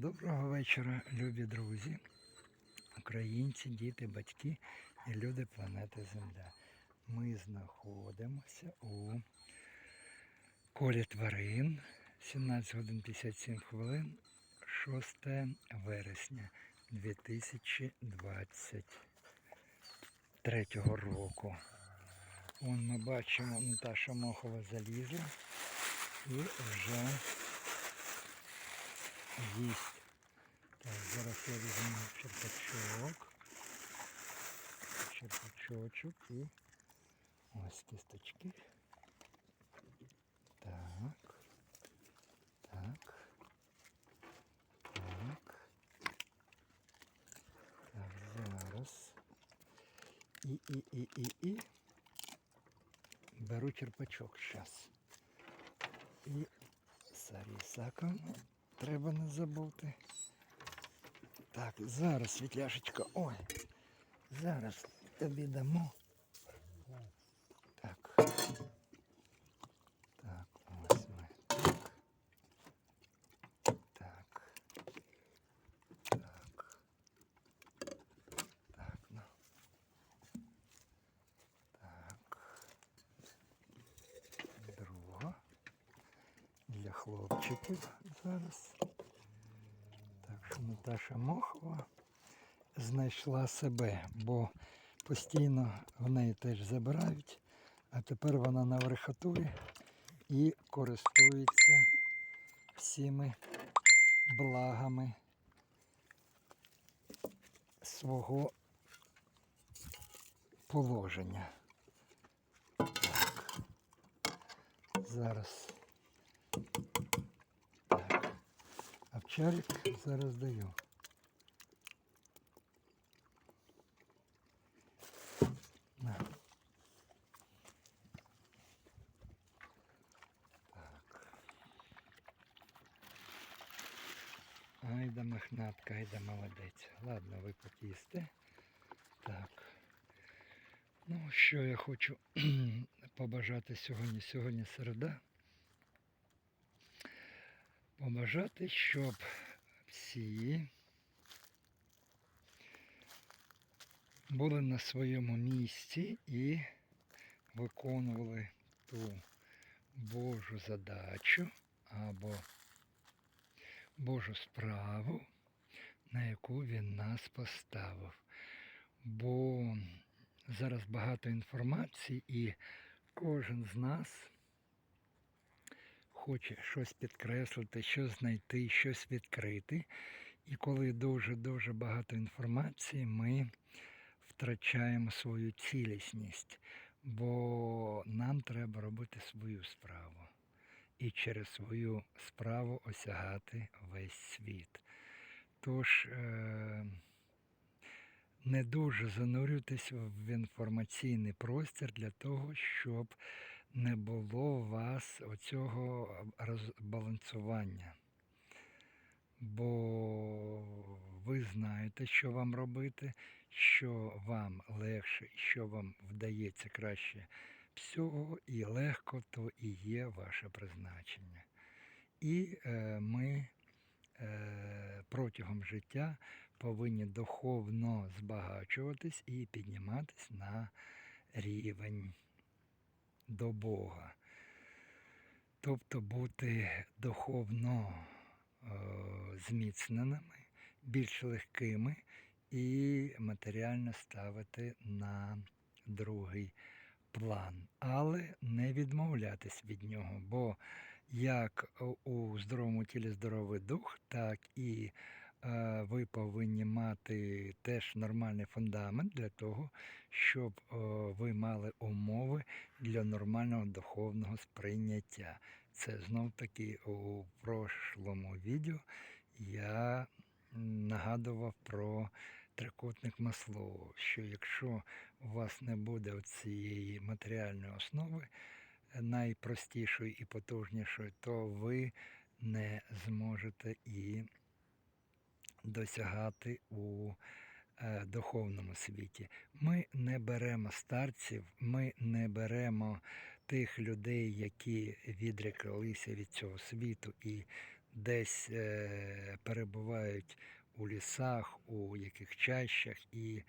Доброго вечора, любі друзі, українці, діти, батьки і люди планети Земля. Ми знаходимося у колі тварин 17 годин 57 хвилин 6 вересня 2023 року. Вон ми бачимо, Наташа Мохова залізла і вже їсть. Так, зараз я візьму черпачок. Черпачочок і ось кісточки. Так. Так. Так. Так, зараз. І, і, і, і, і. Беру черпачок зараз. І сарісаком треба не забути. Так, зараз, світляшечка. Ой. Зараз тобі дамо. Так. Так, ось ми. Так. Так. Так. Так, ну. Так. Друга. Для хлопчиків зараз. Наташа Мохова знайшла себе, бо постійно в неї теж забирають, а тепер вона наверхотує і користується всіми благами свого положення. Так. Зараз. Так. Овчарик зараз даю. Айда мохнатка, айда молодець. Ладно, ви потісте. Так. Ну, що я хочу побажати сьогодні? Сьогодні середа. Побажати, щоб всі були на своєму місці і виконували ту Божу задачу або Божу справу, на яку він нас поставив. Бо зараз багато інформації і кожен з нас хоче щось підкреслити, щось знайти, щось відкрити. І коли дуже-дуже багато інформації, ми втрачаємо свою цілісність, бо нам треба робити свою справу. І через свою справу осягати весь світ. Тож е- не дуже занурюйтесь в інформаційний простір для того, щоб не було у вас оцього розбалансування. Бо ви знаєте, що вам робити, що вам легше що вам вдається краще всього, і легко то і є ваше призначення. І е, ми е, протягом життя повинні духовно збагачуватись і підніматись на рівень до Бога. Тобто бути духовно е, зміцненими, більш легкими і матеріально ставити на другий план, але не відмовлятись від нього, бо як у здоровому тілі здоровий дух, так і ви повинні мати теж нормальний фундамент для того, щоб ви мали умови для нормального духовного сприйняття. Це знов таки у прошлому відео я нагадував про трикутник Маслоу, що якщо у вас не буде цієї матеріальної основи, найпростішої і потужнішої, то ви не зможете і досягати у е, духовному світі. Ми не беремо старців, ми не беремо тих людей, які відреклися від цього світу і десь е, перебувають у лісах, у яких чащах і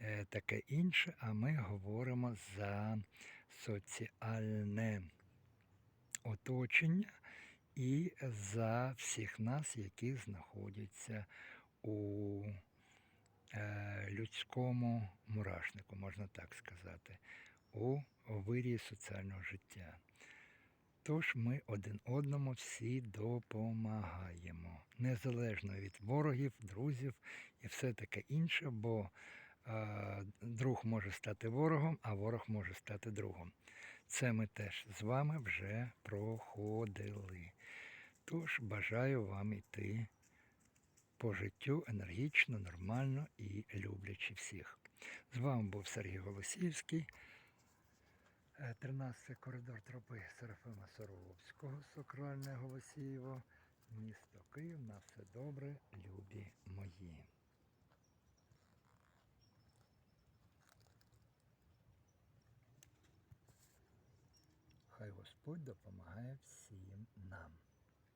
е, таке інше, а ми говоримо за соціальне оточення і за всіх нас, які знаходяться у е, людському мурашнику, можна так сказати, у вирії соціального життя. Тож ми один одному всі допомагаємо, незалежно від ворогів, друзів і все таке інше, бо е, друг може стати ворогом, а ворог може стати другом. Це ми теж з вами вже проходили. Тож бажаю вам йти по життю енергічно, нормально і люблячи всіх. З вами був Сергій Голосіївський. Е, 13 коридор тропи Серафима Соровського, Сокральне Голосіїво, місто Київ. На все добре, любі мої. Господь допомагає всім нам.